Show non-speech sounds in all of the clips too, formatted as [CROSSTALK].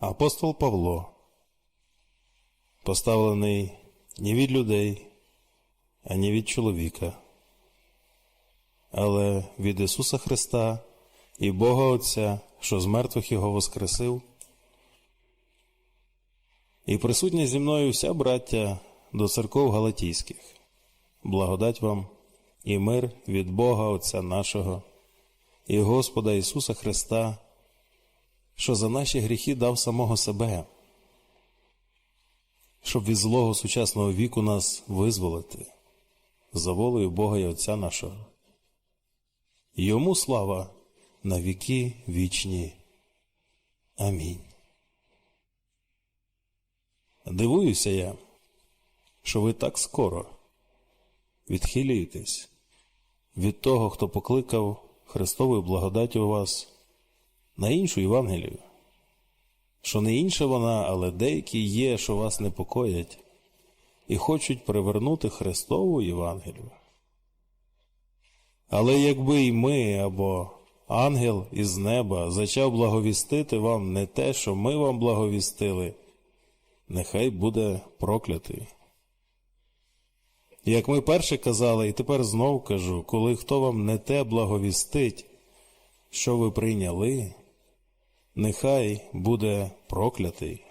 Апостол Павло, поставлений не від людей, а не від чоловіка, але від Ісуса Христа і Бога Отця, що з мертвих Його воскресив, і присутня зі мною вся браття до церков Галатійських. Благодать вам і мир від Бога Отця нашого і Господа Ісуса Христа, що за наші гріхи дав самого себе, щоб від злого сучасного віку нас визволити за волею Бога і Отця нашого. Йому слава на віки вічні. Амінь. Дивуюся я, що ви так скоро відхилюєтесь від того, хто покликав Христовою благодаттю вас на іншу Євангелію, що не інша вона, але деякі є, що вас непокоять, і хочуть привернути Христову Євангелію. Але якби й ми або ангел із неба зачав благовістити вам не те, що ми вам благовістили, нехай буде проклятий. Як ми перше казали, і тепер знов кажу, коли хто вам не те благовістить, що ви прийняли, нехай буде проклятий.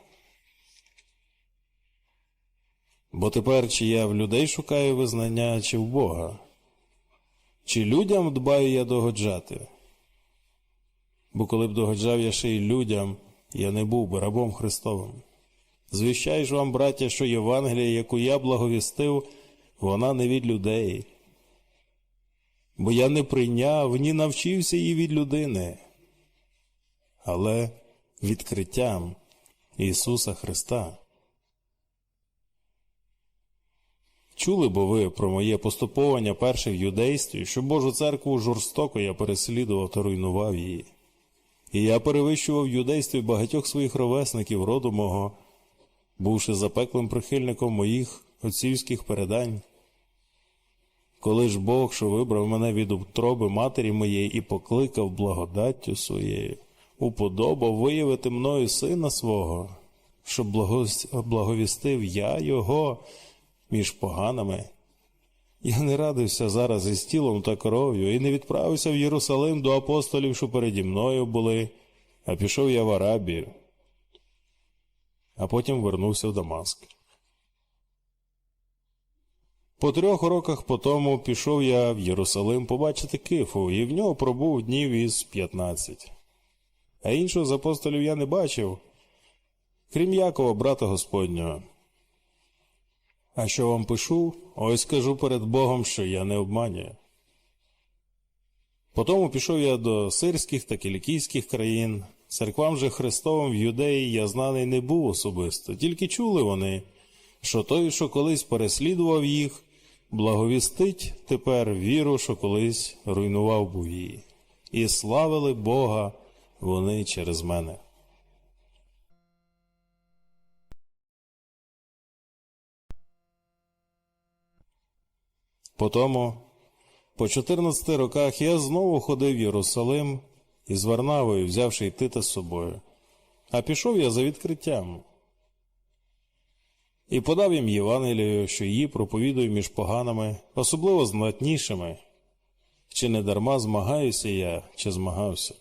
Бо тепер чи я в людей шукаю визнання, чи в Бога, чи людям дбаю я догоджати? Бо коли б догоджав я ще й людям, я не був би рабом Христовим. Звіщаю ж вам, браття, що Євангелія, яку я благовістив, вона не від людей. Бо я не прийняв, ні навчився її від людини, але відкриттям Ісуса Христа. Чули бо ви про моє поступовання перше в юдействі, що Божу церкву жорстоко я переслідував та руйнував її. І я перевищував в юдействі багатьох своїх ровесників роду мого, бувши запеклим прихильником моїх отцівських передань. Коли ж Бог, що вибрав мене від утроби матері моєї і покликав благодаттю своєю, уподобав виявити мною сина свого, щоб благовістив я його між поганими. Я не радився зараз із тілом та кров'ю і не відправився в Єрусалим до апостолів, що переді мною були, а пішов я в Арабію, а потім вернувся в Дамаск. По трьох роках по тому пішов я в Єрусалим побачити Кифу, і в нього пробув днів із п'ятнадцять. А іншого з апостолів я не бачив, крім Якова, брата Господнього. А що вам пишу, ось кажу перед Богом, що я не обманюю. Потому пішов я до сирських та кілікійських країн. Церквам же Христовим в юдеї я знаний не був особисто, тільки чули вони, що той, що колись переслідував їх, благовістить тепер віру, що колись руйнував був її. І славили Бога вони через мене. Потому, по 14 роках я знову ходив в Єрусалим із Варнавою, взявши й Тита з собою. А пішов я за відкриттям. І подав їм Євангелію, що її проповідую між поганими, особливо знатнішими. Чи не дарма змагаюся я, чи змагався.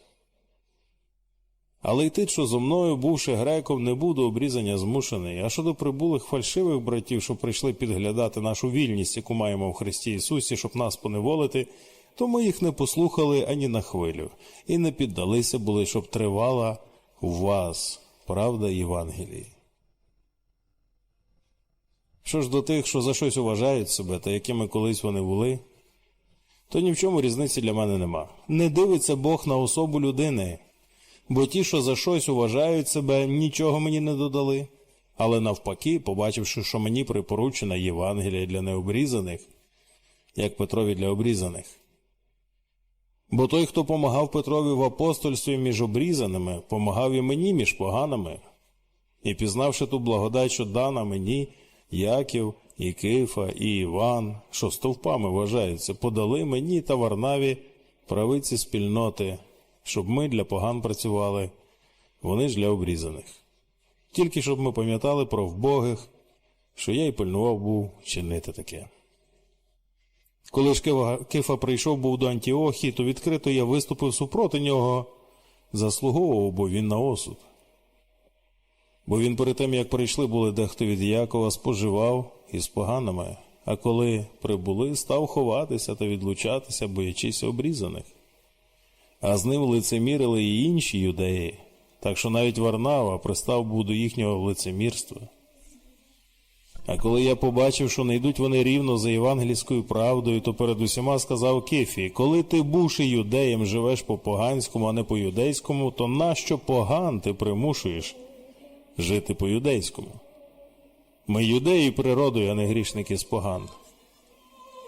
Але й ти, що зо мною, бувши греком, не буду обрізання змушений, а щодо прибулих фальшивих братів, що прийшли підглядати нашу вільність, яку маємо в Христі Ісусі, щоб нас поневолити, то ми їх не послухали ані на хвилю, і не піддалися були, щоб тривала у вас правда Євангелії. Що ж до тих, що за щось вважають себе та якими колись вони були, то ні в чому різниці для мене нема. Не дивиться Бог на особу людини, бо ті, що за щось вважають себе, нічого мені не додали. Але навпаки, побачивши, що мені припоручена Євангелія для необрізаних, як Петрові для обрізаних. Бо той, хто помагав Петрові в апостольстві між обрізаними, помагав і мені між поганими. І пізнавши ту благодать, що дана мені, Яків, і Кифа, і Іван, що стовпами вважаються, подали мені та Варнаві правиці спільноти, щоб ми для поган працювали, вони ж для обрізаних. Тільки щоб ми пам'ятали про вбогих, що я й пильнував був чинити таке. Коли ж Кифа прийшов був до Антіохії, то відкрито я виступив супроти нього, заслуговував, бо він на осуд. Бо він перед тим, як прийшли, були дехто від Якова, споживав із поганими, а коли прибули, став ховатися та відлучатися, боячись обрізаних. А з ним лицемірили і інші юдеї, так що навіть Варнава пристав був до їхнього лицемірства. А коли я побачив, що не йдуть вони рівно за євангельською правдою, то перед усіма сказав Кефі, коли ти, бувши юдеєм, живеш по поганському, а не по юдейському, то нащо поган ти примушуєш жити по юдейському? Ми юдеї природою, а не грішники з поган.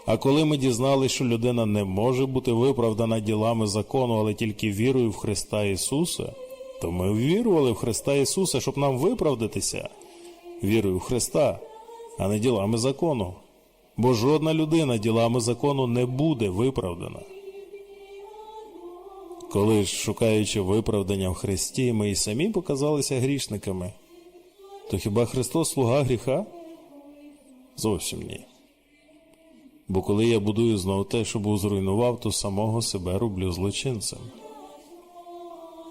А коли ми дізналися, що людина не може бути виправдана ділами закону, але тільки вірою в Христа Ісуса, то ми ввірували в Христа Ісуса, щоб нам виправдатися вірою в Христа, а не ділами закону. Бо жодна людина ділами закону не буде виправдана. Коли ж, шукаючи виправдання в Христі, ми й самі показалися грішниками, то хіба Христос слуга гріха? Зовсім ні. Бо коли я будую знов те, що був зруйнував, то самого себе роблю злочинцем.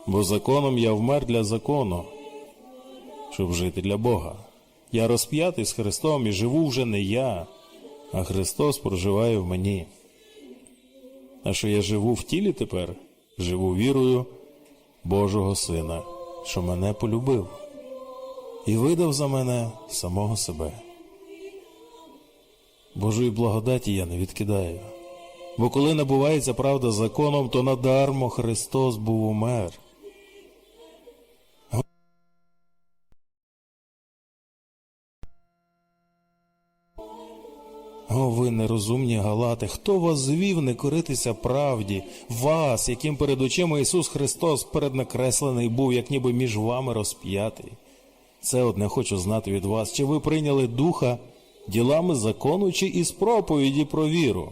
Бо законом я вмер для закону, щоб жити для Бога. Я розп'ятий з Христом і живу вже не я, а Христос проживає в мені. А що я живу в тілі тепер, живу вірою Божого Сина, що мене полюбив і видав за мене самого себе. Божої благодаті я не відкидаю. Бо коли набувається правда законом, то надармо Христос був умер. О, ви нерозумні галати, хто вас звів не коритися правді, вас, яким перед очима Ісус Христос переднакреслений був, як ніби між вами розп'ятий. Це одне хочу знати від вас, чи ви прийняли духа ділами закону, чи із проповіді про віру?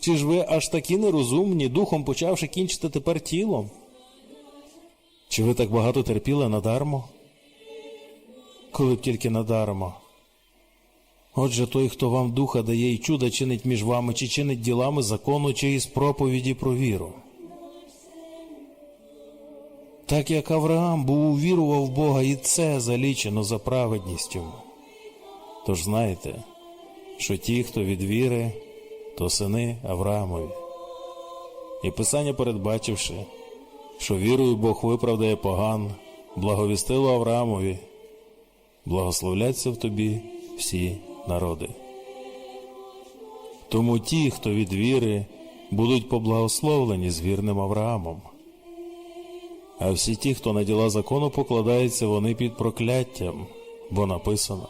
Чи ж ви аж такі нерозумні, духом почавши кінчити тепер тілом? Чи ви так багато терпіли надармо? Коли б тільки надармо. Отже, той, хто вам духа дає і чуда чинить між вами, чи чинить ділами закону, чи із проповіді про віру. Так як Авраам був увірував в Бога, і це залічено за праведність йому. Тож знаєте, що ті, хто від віри, то сини Авраамові. І Писання, передбачивши, що вірою Бог виправдає поган, благовістило Авраамові, благословляться в тобі всі народи. Тому ті, хто від віри, будуть поблагословлені з вірним Авраамом. А всі ті, хто на діла закону покладається, вони під прокляттям, бо написано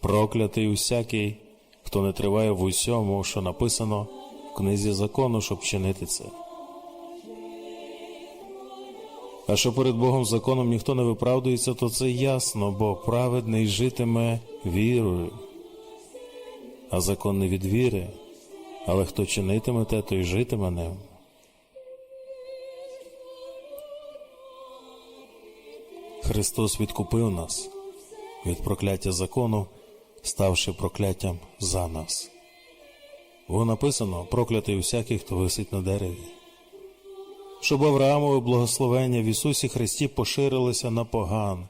проклятий усякий, хто не триває в усьому, що написано в книзі закону, щоб чинити це. А що перед Богом законом ніхто не виправдується, то це ясно, бо праведний житиме вірою, а закон не від віри, але хто чинитиме те, той житиме ним. Христос відкупив нас від прокляття закону, ставши прокляттям за нас. Бо написано проклятий усякий, хто висить на дереві. Щоб Авраамове благословення в Ісусі Христі поширилося на поган,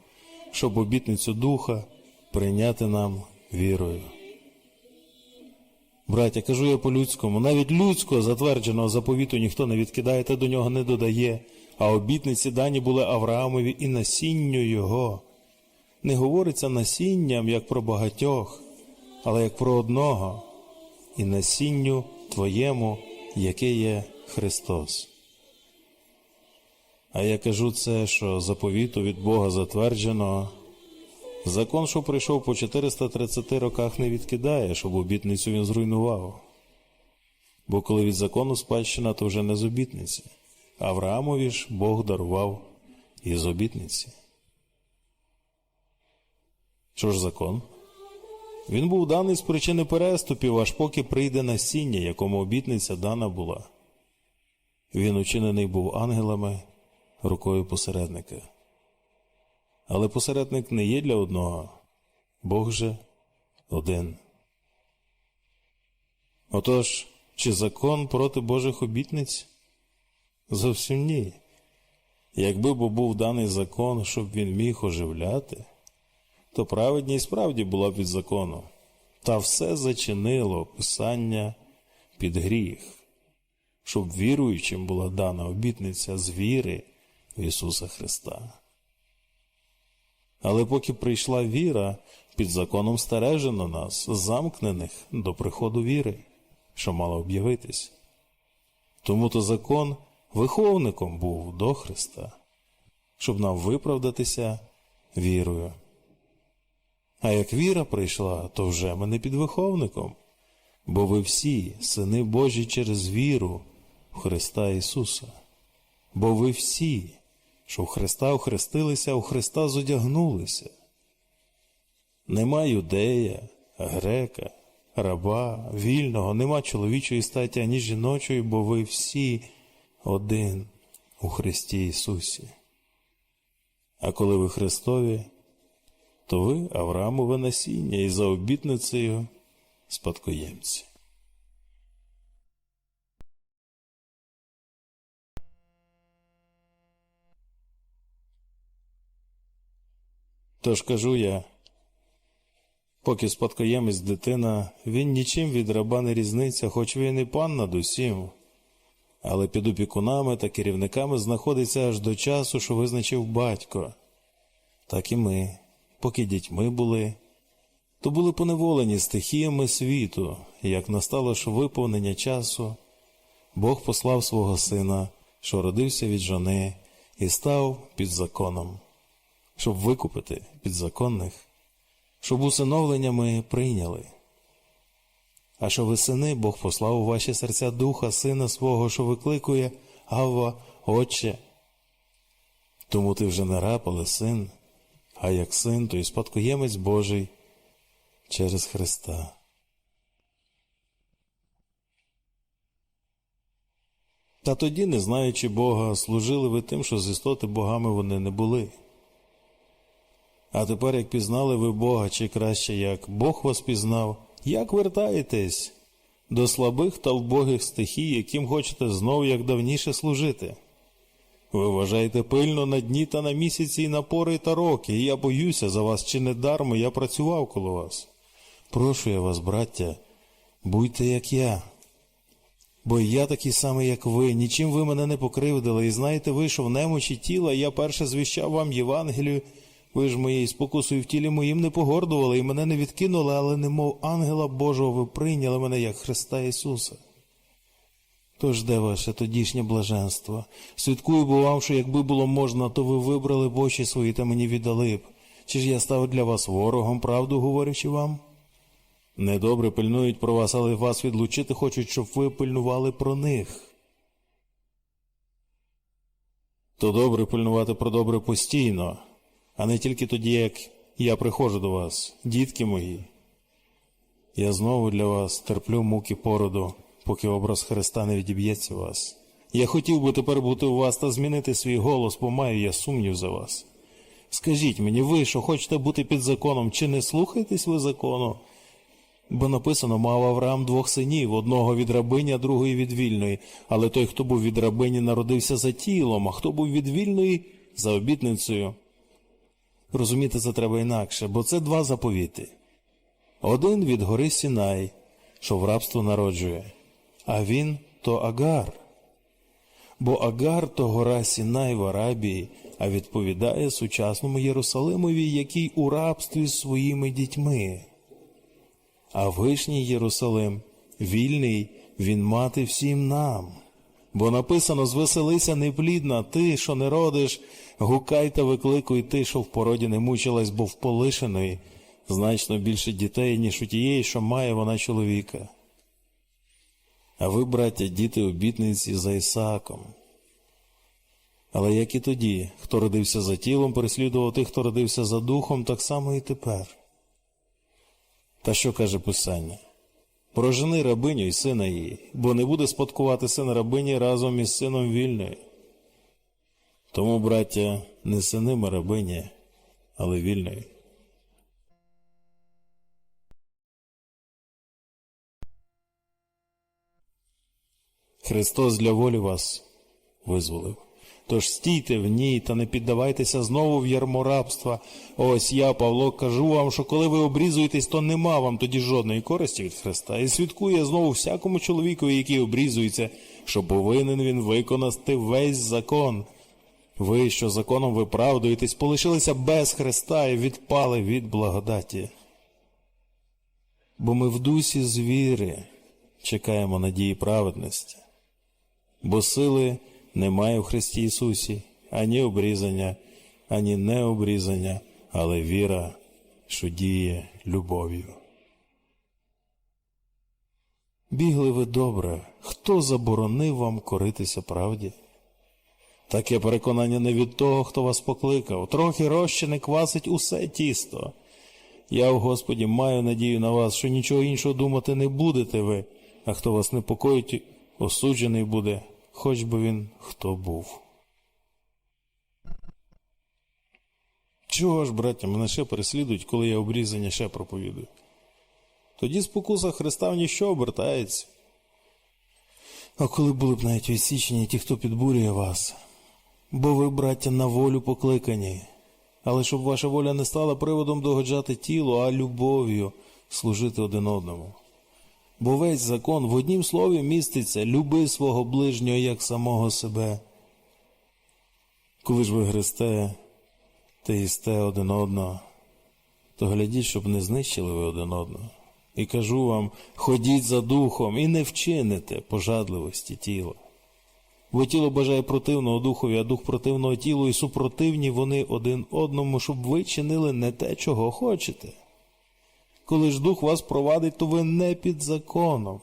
щоб обітницю Духа прийняти нам вірою. Браття, кажу я по-людському, навіть людського затвердженого заповіту ніхто не відкидає та до нього не додає, а обітниці дані були Авраамові і насінню його. Не говориться насінням, як про багатьох, але як про одного, і насінню твоєму, яке є Христос. А я кажу це, що заповіту від Бога затверджено. Закон, що прийшов по 430 роках, не відкидає, щоб обітницю він зруйнував. Бо коли від закону спадщина, то вже не з обітниці. Авраамові ж Бог дарував із обітниці. Що ж закон? Він був даний з причини переступів, аж поки прийде насіння, якому обітниця дана була. Він учинений був ангелами рукою посередника. Але посередник не є для одного, Бог же один. Отож, чи закон проти Божих обітниць? Зовсім ні. Якби бо був даний закон, щоб він міг оживляти, то праведність справді була б від закону, та все зачинило Писання під гріх, щоб віруючим була дана обітниця з віри в Ісуса Христа. Але поки прийшла віра, під законом стережено нас, замкнених до приходу віри, що мала об'явитись. Тому то закон виховником був до Христа, щоб нам виправдатися вірою. А як віра прийшла, то вже ми не під виховником, бо ви всі сини Божі через віру в Христа Ісуса. Бо ви всі, що в Христа охрестилися, у Христа зодягнулися. Нема юдея, грека, раба, вільного, нема чоловічої статі ані жіночої, бо ви всі один у Христі Ісусі. А коли ви Христові, то ви Авраамове насіння і за обітницею спадкоємці. Тож кажу я, поки спадкоємець дитина, він нічим від раба не різниця, хоч він і пан над усім, але під опікунами та керівниками знаходиться аж до часу, що визначив батько. Так і ми, поки дітьми були, то були поневолені стихіями світу, і як настало ж виповнення часу, Бог послав свого сина, що родився від жони, і став під законом, щоб викупити підзаконних, щоб усиновлення ми прийняли. А що ви сини, Бог послав у ваші серця духа сина свого, що викликує Авва, Отче. Тому ти вже не раб, але син, а як син, то і спадкоємець Божий через Христа. Та тоді, не знаючи Бога, служили ви тим, що з істоти богами вони не були. А тепер, як пізнали ви Бога, чи краще, як Бог вас пізнав, як вертаєтесь до слабих та вбогих стихій, яким хочете знов, як давніше служити? Ви вважаєте пильно на дні та на місяці і на пори та роки, і я боюся за вас, чи не дармо я працював коло вас. Прошу я вас, браття, будьте як я. Бо я такий самий, як ви, нічим ви мене не покривдили, і знаєте ви, що в немочі тіла я перше звіщав вам Євангелію, ви ж моєю спокусою в тілі моїм не погордували і мене не відкинули, але немов ангела Божого ви прийняли мене як Христа Ісуса. Тож де ваше тодішнє блаженство? Свідкую що якби було можна, то ви вибрали б очі свої та мені віддали б. Чи ж я став для вас ворогом, правду говорячи вам? Недобре пильнують про вас, але вас відлучити хочуть, щоб ви пильнували про них. То добре пильнувати про добре постійно, а не тільки тоді, як я приходжу до вас, дітки мої. Я знову для вас терплю муки породу, поки образ Христа не відіб'ється вас. Я хотів би тепер бути у вас та змінити свій голос, бо маю я сумнів за вас. Скажіть мені, ви, що хочете бути під законом, чи не слухаєтесь ви закону? Бо написано, мав Авраам двох синів, одного від рабині, а другої від вільної. Але той, хто був від рабині, народився за тілом, а хто був від вільної за обітницею. Розуміти це треба інакше, бо це два заповіти. Один від гори Сінай, що в рабство народжує, а він то Агар. Бо Агар то гора Сінай в Арабії, а відповідає сучасному Єрусалимові, який у рабстві з своїми дітьми. А вишній Єрусалим, вільний, він мати всім нам. Бо написано звеселися неплідна, ти, що не родиш, гукай та викликуй ти, що в породі не мучилась, бо в полишеної значно більше дітей, ніж у тієї, що має вона чоловіка. А ви, браття, діти обітниці за Ісааком. Але як і тоді, хто родився за тілом, переслідував тих, хто родився за духом, так само і тепер. Та що каже Писання? Прожени рабиню і сина її, бо не буде спадкувати син рабині разом із сином вільної. Тому, браття, не сини ми рабині, але вільної. Христос для волі вас визволив. Тож стійте в ній та не піддавайтеся знову в ярмо рабства. Ось я, Павло, кажу вам, що коли ви обрізуєтесь, то нема вам тоді жодної користі від Христа. І свідкує знову всякому чоловікові, який обрізується, що повинен він виконати весь закон. Ви, що законом виправдуєтесь, полишилися без Христа і відпали від благодаті. Бо ми в дусі звіри чекаємо надії праведності бо сили немає в Христі Ісусі, ані обрізання, ані необрізання, але віра, що діє любов'ю. Бігли ви добре, хто заборонив вам коритися правді? Таке переконання не від того, хто вас покликав. Трохи розчини квасить усе тісто. Я в Господі маю надію на вас, що нічого іншого думати не будете ви, а хто вас непокоїть, осуджений буде, хоч би він хто був. Чого ж, браття, мене ще переслідують, коли я обрізання ще проповідую? Тоді спокуса Христа в ніщо обертається. А коли були б навіть відсічені ті, хто підбурює вас, бо ви, браття, на волю покликані, але щоб ваша воля не стала приводом догоджати тілу, а любов'ю служити один одному. Бо весь закон в однім слові міститься люби свого ближнього як самого себе. Коли ж ви гристе та їсте один одного, то глядіть, щоб не знищили ви один одного. І кажу вам, ходіть за духом і не вчините пожадливості тіла. Бо тіло бажає противного духові, а дух противного тілу, і супротивні вони один одному, щоб ви чинили не те, чого хочете. Коли ж дух вас провадить, то ви не під законом.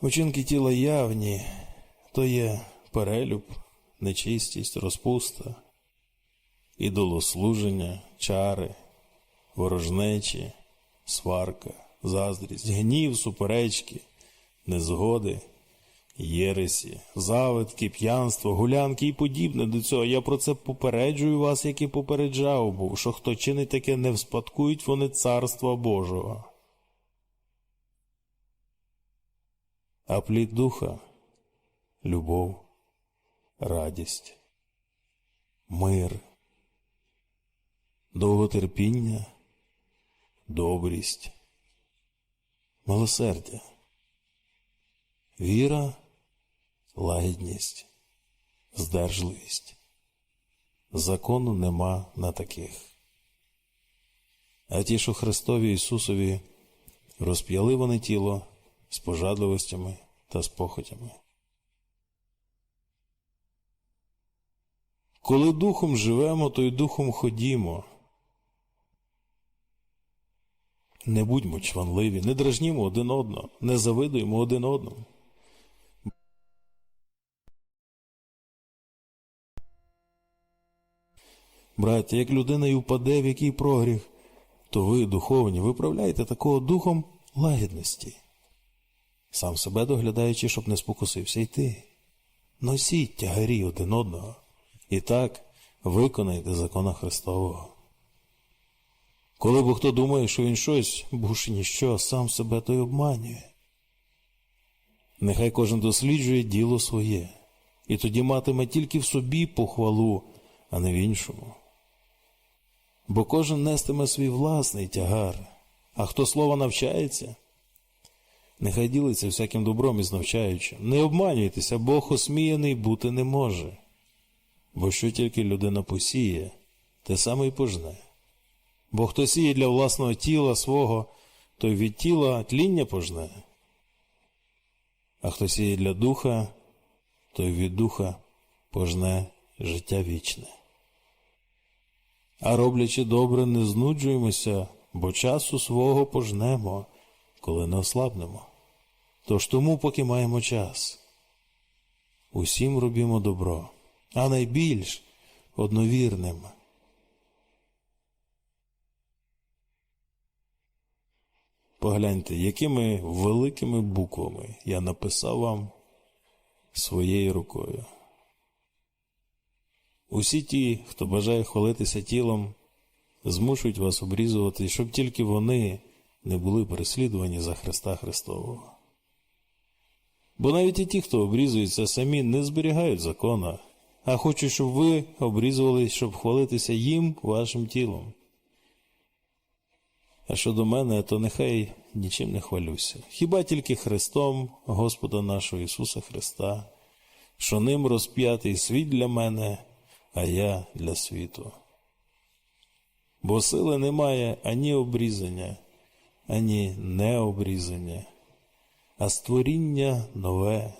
Учинки тіла явні, то є перелюб, нечистість, розпуста, ідолослуження, чари, ворожнечі, сварка, заздрість, гнів, суперечки, незгоди, єресі, завитки, п'янство, гулянки і подібне до цього. Я про це попереджую вас, як і попереджав був, що хто чинить таке, не вспадкують вони царства Божого. А плід духа любов, радість, мир, довготерпіння, добрість, милосердя, віра, лагідність, здержливість. Закону нема на таких. А ті, що Христові Ісусові розп'яли вони тіло з пожадливостями та з похотями. Коли духом живемо, то й духом ходімо. Не будьмо чванливі, не дражнімо один одного, не завидуємо один одному. Браття, як людина й упаде в який прогріх, то ви, духовні, виправляйте такого духом лагідності, сам себе доглядаючи, щоб не спокусився йти. Носіть тягарі один одного, і так виконайте закона Христового. Коли бо хто думає, що він щось, бувши ніщо, сам себе той обманює. Нехай кожен досліджує діло своє, і тоді матиме тільки в собі похвалу, а не в іншому. Бо кожен нестиме свій власний тягар, а хто слова навчається, нехай ділиться всяким добром із навчаючим. Не обманюйтеся, Бог осміяний бути не може. Бо що тільки людина посіє, те саме й пожне. Бо хто сіє для власного тіла свого, той від тіла тління пожне. А хто сіє для духа, той від духа пожне життя вічне. А роблячи добре, не знуджуємося, бо часу свого пожнемо, коли не ослабнемо. Тож тому, поки маємо час, усім робімо добро, а найбільш одновірним. Погляньте, якими великими буквами я написав вам своєю рукою. Усі ті, хто бажає хвалитися тілом, змушують вас обрізувати, щоб тільки вони не були переслідувані за Христа Христового. Бо навіть і ті, хто обрізується самі, не зберігають закона, а хочуть, щоб ви обрізувались, щоб хвалитися їм вашим тілом. А щодо мене, то нехай нічим не хвалюся. Хіба тільки Христом, Господа нашого Ісуса Христа, що ним розп'ятий світ для мене, а я для світу. Бо сили немає ані обрізання, ані необрізання, а створіння нове.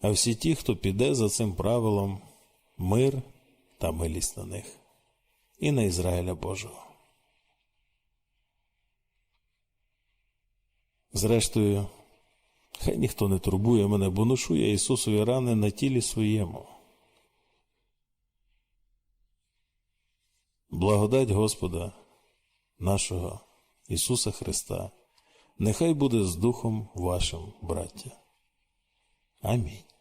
А всі ті, хто піде за цим правилом, мир та милість на них і на Ізраїля Божого. Зрештою, хай [LAUGHS] ніхто не турбує мене, бо ношу я Ісусові рани на тілі своєму. Благодать Господа нашого Ісуса Христа, нехай буде з Духом вашим, браття. Амінь.